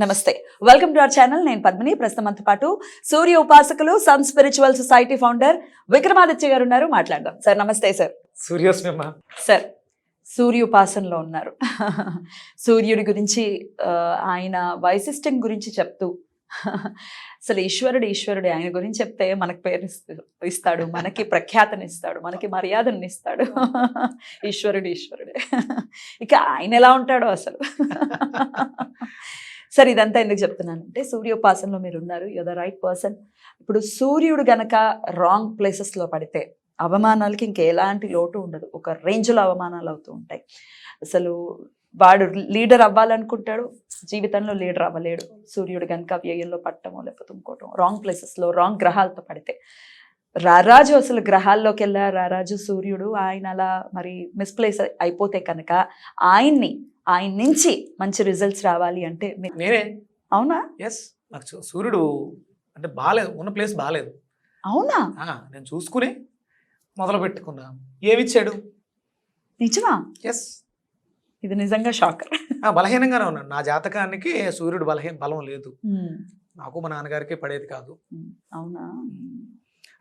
నమస్తే. Welcome to our channel నేను పద్మిని. ప్రస్తుతం పాటు సూర్య ఉపాసకులు sun spiritual society founder Vikramaditya garu ఉన్నారు. మాట్లాడదాం. సార్ నమస్తే సార్ సూర్యోస్మిమ సార్ సూర్య ఉపాసనలో ఉన్నారు. సూర్యుడి గురించి ఆయన వైశిష్టం గురించి చెప్తూ అసలు ఈశ్వరుడు ఈశ్వరుడు. ఆయన గురించి చెప్తే మనకు పేరు ఇస్తు- ఇస్తాడు. మనకి ప్రఖ్యాతని ఇస్తాడు. మనకి మర్యాదని ఇస్తాడు. ఈశ్వరుడు ఈశ్వరుడే. ఇక ఆయన ఎలా ఉంటాడో అసలు. సరే ఇదంతా ఎందుకు చెప్తున్నానంటే సూర్యోపాసనలో మీరు ఉన్నారు యు ద రైట్ పర్సన్. ఇప్పుడు సూర్యుడు గనక రాంగ్ ప్లేసెస్లో పడితే అవమానాలకి ఇంకెలాంటి లోటు ఉండదు. ఒక రేంజ్లో అవమానాలు అవుతూ ఉంటాయి. అసలు వాడు లీడర్ అవ్వాలనుకుంటాడు జీవితంలో లీడర్ అవ్వలేడు. సూర్యుడు కనుక వ్యయంలో పట్టమో లేకపోతే ఇంకోటం రాంగ్ ప్లేసెస్లో రాంగ్ గ్రహాలతో పడితే రారాజు అసలు గ్రహాల్లోకి వెళ్ళా రారాజు సూర్యుడు ఆయన అలా మరి మిస్ప్లేస్ అయిపోతే కనుక ఆయన్ని ఆయన నుంచి మంచి రిజల్ట్స్ రావాలి అంటే మీ- నేనే? అవునా? ఎస్ నాకు సూర్యుడు అంటే బాగాలేదు ఉన్న ప్లేస్ బాగాలేదు అవునా? ఆ, నేను చూసుకుని మొదలు పెట్టుకున్నా. ఏమిచ్చాడు? నిజమా? ఎస్ ఇది నిజంగా షాకర్ బలహీనంగానే ఉన్నాను. నా జాతకానికి సూర్యుడు బలహీన బలం లేదు. నాకు మా నాన్నగారికి పడేది కాదు. అవునా?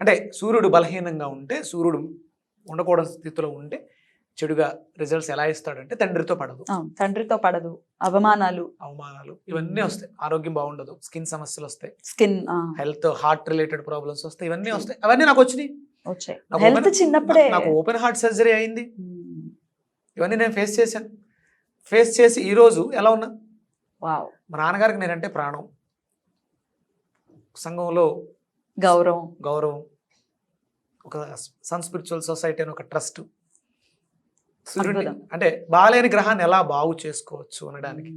అంటే సూర్యుడు బలహీనంగా ఉంటే సూర్యుడు ఉండకూడని స్థితిలో ఉంటే చెడుగా రిజల్ట్స్ ఎలా ఇస్తాడంటే తండ్రితో పడదు. తండ్రితో పడదు. అవమానాలు. అవమానాలు ఇవన్నీ వస్తాయి. ఆరోగ్యం బాగుండదు స్కిన్ సమస్యలు వస్తాయి. Skin health heart related problems వస్తాయి. ఇవన్నీ వస్తాయి. అవన్నీ నాకు వచ్చినాయి. హెల్త్ చిన్నప్పుడే. నాకు ఓపెన్ హార్ట్ సర్జరీ అయింది. ఇవన్నీ నేను ఫేస్ చేశాను. ఫేస్ చేసి ఈరోజు ఎలా ఉన్నా? వావ్. మా నాన్నగారికి నేనంటే ప్రాణం. సంఘంలో గౌరవం. గౌరవం. ఒక సన్ స్పిరిచువల్ సొసైటీ అని ఒక ట్రస్ట్. సూర్యుడిని. అంటే బాలేని గ్రహాన్ని ఎలా బాగు చేసుకోవచ్చు అనడానికి?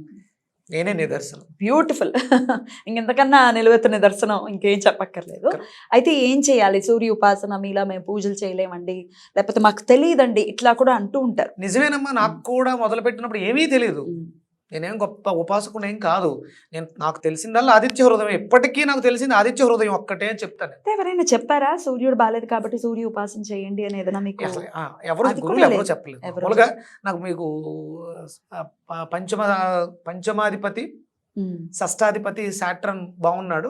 నేనే నిదర్శనం. బ్యూటిఫుల్. ఇంకెంతకన్నా నిలువెత్తు నిదర్శనం ఇంకేం చెప్పక్కర్లేదు. అయితే ఏం చేయాలి? సూర్య ఉపాసన మీలా మేము పూజలు చేయలేమండి. లేకపోతే మాకు తెలియదండి. ఇట్లా కూడా అంటూ ఉంటారు. నిజమేనమ్మా నాకు కూడా మొదలు పెట్టినప్పుడు ఏమీ తెలియదు. నేనేం గొప్ప ఉపాసకుడు ఏం కాదు. నేను నాకు తెలిసిందల్లా ఆదిత్య హృదయం ఎప్పటికీ నాకు తెలిసింది ఆదిత్య హృదయం ఒక్కటే అని చెప్తాను ఎవరైనా చెప్పారా? సూర్యుడు బాలేదు కాబట్టి సూర్య ఉపాసన చేయండి అని ఏదైనా మీకు ఎవరు గురువులు ఎవరు లేదు. చెప్పలేదు. మామూలుగా నాకు మీకు పంచమ పంచమాధిపతి. షష్టాధిపతి సాట్రన్ బాగున్నాడు.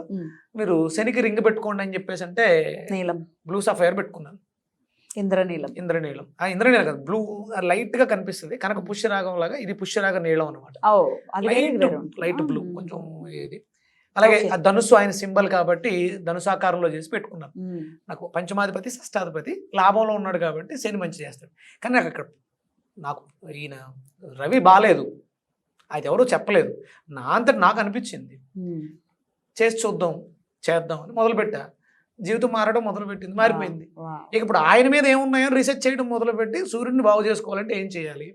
మీరు శనికి రింగ్ పెట్టుకోండి అని చెప్పేసి అంటే నీలం. బ్లూ సఫైర్ పెట్టుకున్నాను. ఇంద్రనీలం. ఇంద్రనీలం. ఆ ఇంద్రనీలం కాదు. బ్లూ లైట్గా కనిపిస్తుంది. కనుక పుష్యరాగం లాగా ఇది పుష్యరాగ నీలం అనమాట లైట్ బ్లూ. కొంచెం ఇది. అలాగే. ఆ ధనుస్సు ఆయన సింబల్ కాబట్టి ధనుసాకారంలో చేసి పెట్టుకున్నాను. నాకు పంచమాధిపతి షష్టాధిపతి లాభంలో ఉన్నాడు కాబట్టి శని మంచి చేస్తాడు. కానీ నాకు అక్కడ నాకు ఈయన రవి బాగాలేదు అది ఎవరూ చెప్పలేదు. నా అంతటి నాకు అనిపించింది. చేసి చూద్దాం చేద్దాం అని మొదలుపెట్టా. జీవితం మారడం మొదలుపెట్టింది మారిపోయింది. ఇక ఇప్పుడు ఆయన మీద ఏమున్నాయో రీసెర్చ్ చేయడం మొదలుపెట్టి సూర్యుడిని బాగు చేసుకోవాలంటే ఏం చేయాలి.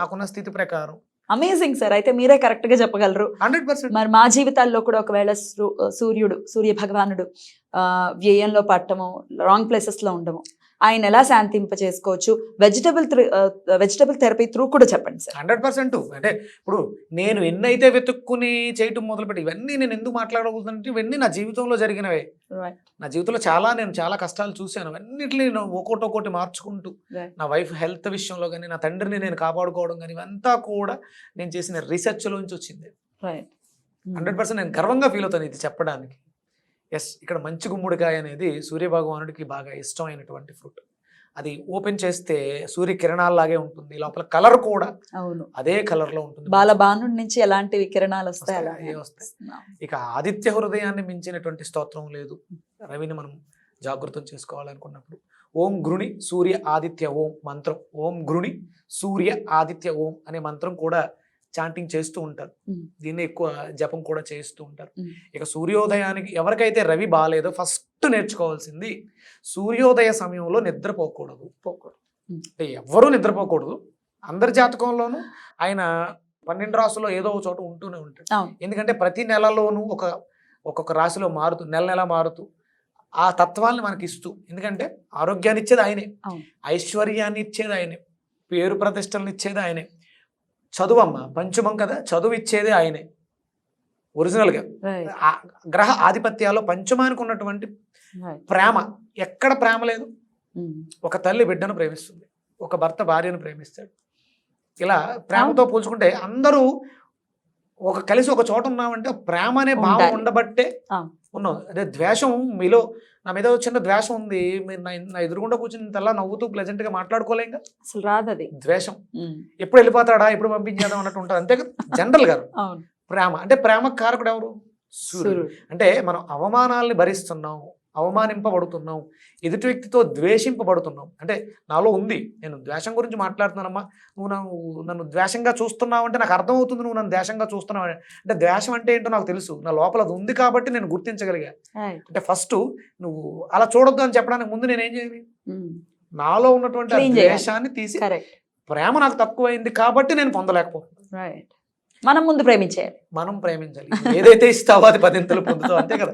నాకున్న స్థితి ప్రకారం. అమేజింగ్ సార్ అయితే మీరే కరెక్ట్గా చెప్పగలరు. హండ్రెడ్ పర్సెంట్ మరి మా జీవితాల్లో కూడా ఒకవేళ సూర్యుడు సూర్య భగవానుడు వ్యయంలో పట్టము రాంగ్ ప్లేసెస్లో ఉండము. ఆయన ఎలా శాంతింప చేసుకోవచ్చు వెజిటబుల్ వెజిటబుల్ థెరపీ త్రూ కూడా చెప్పండి సార్. Hundred percent. అంటే ఇప్పుడు నేను ఎన్నైతే వెతుక్కుని చేయటం మొదలుపెట్టి ఇవన్నీ నేను ఎందుకు మాట్లాడకూడదంటే ఇవన్నీ నా జీవితంలో జరిగినవే. నా జీవితంలో చాలా నేను చాలా కష్టాలు చూశాను. అన్నిటిని నేను ఒక్కోటి ఒక్కోటి మార్చుకుంటూ. నా వైఫ్ హెల్త్ విషయంలో కానీ నా తండ్రిని నేను కాపాడుకోవడం కానీ ఇవంతా కూడా నేను చేసిన రీసెర్చ్లోంచి వచ్చింది. రైట్ హండ్రెడ్ పర్సెంట్ నేను గర్వంగా ఫీల్ అవుతాను ఇది చెప్పడానికి. ఎస్ ఇక్కడ మంచి గుమ్మడికాయ అనేది సూర్యభగవానుడికి బాగా ఇష్టమైనటువంటి ఫ్రూట్. అది ఓపెన్ చేస్తే సూర్య కిరణాల్లాగే ఉంటుంది. లోపల కలర్ కూడా అవును. అదే కలర్లో ఉంటుంది. బాల బాణుడి నుంచి ఎలాంటి కిరణాలు వస్తాయి వస్తాయి. ఇక ఆదిత్య హృదయాన్ని మించినటువంటి స్తోత్రం లేదు. రవిని మనం జాగృతం చేసుకోవాలనుకున్నప్పుడు. ఓం గృణి సూర్య ఆదిత్య ఓం మంత్రం. ఓం గృణి సూర్య ఆదిత్య ఓం అనే మంత్రం కూడా చాంటింగ్ చేస్తూ ఉంటారు. దీన్ని ఎక్కువ జపం కూడా చేస్తూ ఉంటారు. ఇక సూర్యోదయానికి ఎవరికైతే రవి బాగాలేదో ఫస్ట్ నేర్చుకోవాల్సింది సూర్యోదయ సమయంలో నిద్రపోకూడదు. పోకూడదు. అంటే ఎవ్వరూ నిద్రపోకూడదు. అందరి జాతకంలోనూ ఆయన పన్నెండు రాసుల్లో ఏదో ఒక చోట ఉంటూనే ఉంటాడు. ఎందుకంటే ప్రతి నెలలోనూ ఒక ఒక్కొక్క రాశిలో మారుతూ నెల నెల మారుతూ ఆ తత్వాల్ని మనకి ఇస్తూ. ఎందుకంటే ఆరోగ్యాన్ని ఇచ్చేది ఆయనే. ఐశ్వర్యాన్ని ఇచ్చేది ఆయనే. పేరు ప్రతిష్టలను ఇచ్చేది ఆయనే. చదువు అమ్మ పంచమం కదా చదువు ఇచ్చేది ఆయనే. ఒరిజినల్గా. గ్రహ ఆధిపత్యాల్లో పంచమానికి ఉన్నటువంటి ప్రేమ ఎక్కడ ప్రేమ లేదు. ఒక తల్లి బిడ్డను ప్రేమిస్తుంది ఒక భర్త భార్యను ప్రేమిస్తాడు. ఇలా ప్రేమతో పోల్చుకుంటే అందరూ ఒక కలిసి ఒక చోట ఉన్నామంటే ప్రేమ అనే భావం. ఉండబట్టే. ఉన్నాం. అదే ద్వేషం మీలో నా మీద చిన్న ద్వేషం ఉంది మీరు నా ఎదురుగుండా కూర్చుని తెల్ల నవ్వుతూ ప్లెజెంట్గా మాట్లాడుకోలేం అసలు రాదు అది. ద్వేషం. ఎప్పుడు వెళ్ళిపోతాడా ఎప్పుడు పంపించేద్దాం అన్నట్టు ఉంటుంది అంతే కదా? జనరల్గా అవును. ప్రేమ. అంటే ప్రేమ కారకుడు ఎవరు? సూర్యుడు. అంటే మనం అవమానాల్ని భరిస్తున్నాం అవమానింపబడుతున్నాం ఎదుటి వ్యక్తితో ద్వేషింపబడుతున్నాం అంటే నాలో ఉంది. నేను ద్వేషం గురించి మాట్లాడుతున్నానమ్మా. నువ్వు నన్ను నన్ను ద్వేషంగా చూస్తున్నావు అంటే నాకు అర్థమవుతుంది నువ్వు నన్ను ద్వేషంగా చూస్తున్నావు. అంటే ద్వేషం అంటే ఏంటో నాకు తెలుసు. నా లోపల అది ఉంది కాబట్టి నేను గుర్తించగలిగా. అంటే ఫస్ట్ నువ్వు అలా చూడొద్దు అని చెప్పడానికి ముందు నేను ఏం చేయాలి? ఉమ్, నాలో ఉన్నటువంటి. ద్వేషాన్ని తీసి ప్రేమ నాకు తక్కువైంది కాబట్టి నేను పొందలేకపోతున్నాను. మనం ముందు ప్రేమించేయాలి మనం ప్రేమించాలి. ఏదైతే ఇస్తావో అది పదింతలు పొందుతావు అంతే కదా?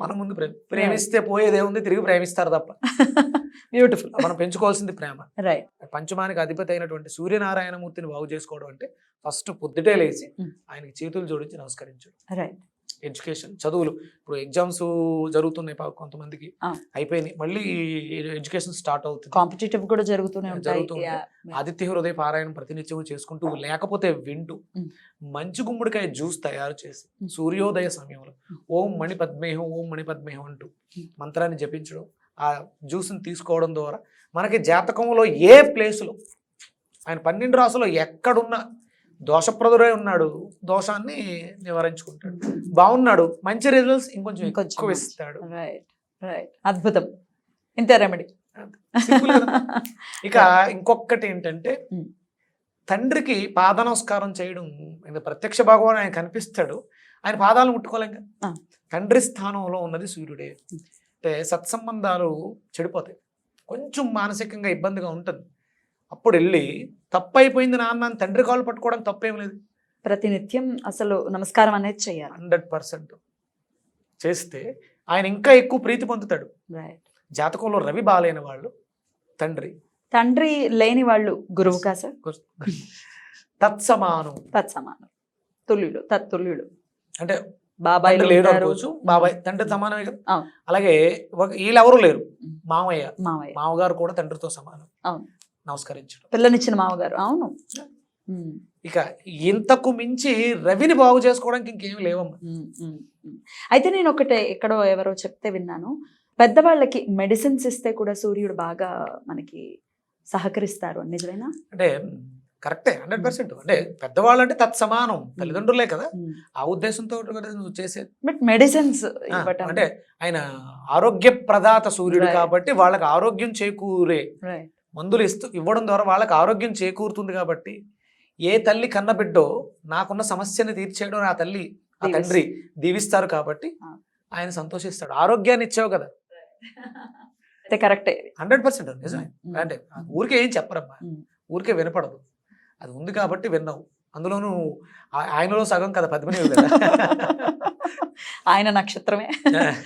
మనం ముందు ప్రేమ ప్రేమిస్తే పోయేదే ఉంది తిరిగి ప్రేమిస్తారు తప్ప. బ్యూటిఫుల్ మనం పెంచుకోవాల్సింది ప్రేమ. రైట్ పంచమానికి అధిపతి అయినటువంటి సూర్యనారాయణమూర్తిని బాగు చేసుకోవడం అంటే ఫస్ట్ పొద్దుటే లేచి Mm. ఆయనకి చేతులు జోడించి నమస్కరించు రైట్ ఎడ్యుకేషన్ చదువులు ఇప్పుడు ఎగ్జామ్స్ జరుగుతున్నాయి కొంతమందికి. అయిపోయినాయి మళ్ళీ ఎడ్యుకేషన్ స్టార్ట్ అవుతుంది కాంపిటేటివ్ కూడా జరుగుతూనే ఉంటాయి జరుగుతూ Yeah. ఆదిత్య హృదయ పారాయణం ప్రతినిత్యం చేసుకుంటూ లేకపోతే వింటూ. మంచి గుమ్మడికాయ జ్యూస్ తయారు చేసి. సూర్యోదయ సమయంలో. ఓం మణి పద్మేహం ఓం మణి పద్మేహం అంటూ. మంత్రాన్ని జపించడం ఆ జ్యూస్ని తీసుకోవడం ద్వారా మనకి జాతకంలో ఏ ప్లేసులో ఆయన పన్నెండు రాసులో ఎక్కడున్నా దోషప్రదుడై ఉన్నాడు. దోషాన్ని నివారించుకుంటాడు. బాగున్నాడు మంచి రిజల్ట్స్ ఇంకొంచెం ఎక్కువ. ఇస్తాడు అద్భుతం. ఇంతే రెమెడీ? ఇక ఇంకొకటి ఏంటంటే Mm. తండ్రికి పాద నమస్కారం చేయడం ప్రత్యక్ష భగవాన్ ఆయన కనిపిస్తాడు. ఆయన పాదాలు ముట్టుకోలేం కదా. తండ్రి స్థానంలో ఉన్నది సూర్యుడే. అంటే సత్సంబంధాలు చెడిపోతాయి. కొంచెం మానసికంగా ఇబ్బందిగా ఉంటుంది. అప్పుడు వెళ్ళి తప్పు అయిపోయింది నాన్న తండ్రి కాళ్ళు పట్టుకోవడం తప్పేం లేదు. ప్రతినిత్యం అసలు నమస్కారం అనేది చెయ్యాలి హండ్రెడ్ పర్సెంట్. చేస్తే ఆయన ఇంకా ఎక్కువ ప్రీతి పొందుతాడు. జాతకంలో రవి బాలేని వాళ్ళు తండ్రి. తండ్రి లేని వాళ్ళు గురువుగా సార్? తత్సమానం. తత్సమానం. తుల్యుడు తత్తుల్యుడు అంటే బాబాయ్ లేడు అనుకోవచ్చు బాబాయ్ తండ్రి సమానమే కదా. అలాగే ఒక- వీళ్ళెవరూ లేరు. మామయ్య. మామగారు కూడా తండ్రితో సమానం. నమస్కరించడం. పిల్లనిచ్చిన మామగారు. అవును. ఇక ఇంతకు మించి రవిని బాగు చేసుకోవడానికి ఇంకేం లేవమ్మా. అయితే నేను ఒకటే ఎక్కడో ఎవరో చెప్తే విన్నాను. పెద్దవాళ్ళకి మెడిసిన్స్ ఇస్తే కూడా సూర్యుడు బాగా మనకి సహకరిస్తారు. నిజమేనా? అంటే కరెక్టే హండ్రెడ్ పర్సెంట్. అంటే పెద్దవాళ్ళు అంటే తత్సమానం. తల్లిదండ్రులే కదా. ఆ ఉద్దేశంతో కదా నువ్వు చేసేది బట్ మెడిసిన్స్ అంటే ఆయన ఆరోగ్య ప్రదాత సూర్యుడు. కాబట్టి వాళ్ళకి ఆరోగ్యం చేకూరే. మందులు ఇస్తూ ఇవ్వడం ద్వారా వాళ్ళకి ఆరోగ్యం చేకూరుతుంది కాబట్టి ఏ తల్లి కన్నబిడ్డో నాకున్న సమస్యని తీర్చేయడం ఆ తల్లి ఆ. తండ్రి దీవిస్తారు కాబట్టి. ఆయన సంతోషిస్తాడు. ఆరోగ్యాన్ని ఇచ్చావు కదా. కరెక్టే. హండ్రెడ్ పర్సెంట్ నిజమే. అంటే ఊరికే ఏం చెప్పరమ్మా. ఊరికే వినపడదు. అది ఉంది కాబట్టి విన్నావు. అందులోనూ ఆయనలో సగం కదా పద్మిని ఆయన నక్షత్రమే.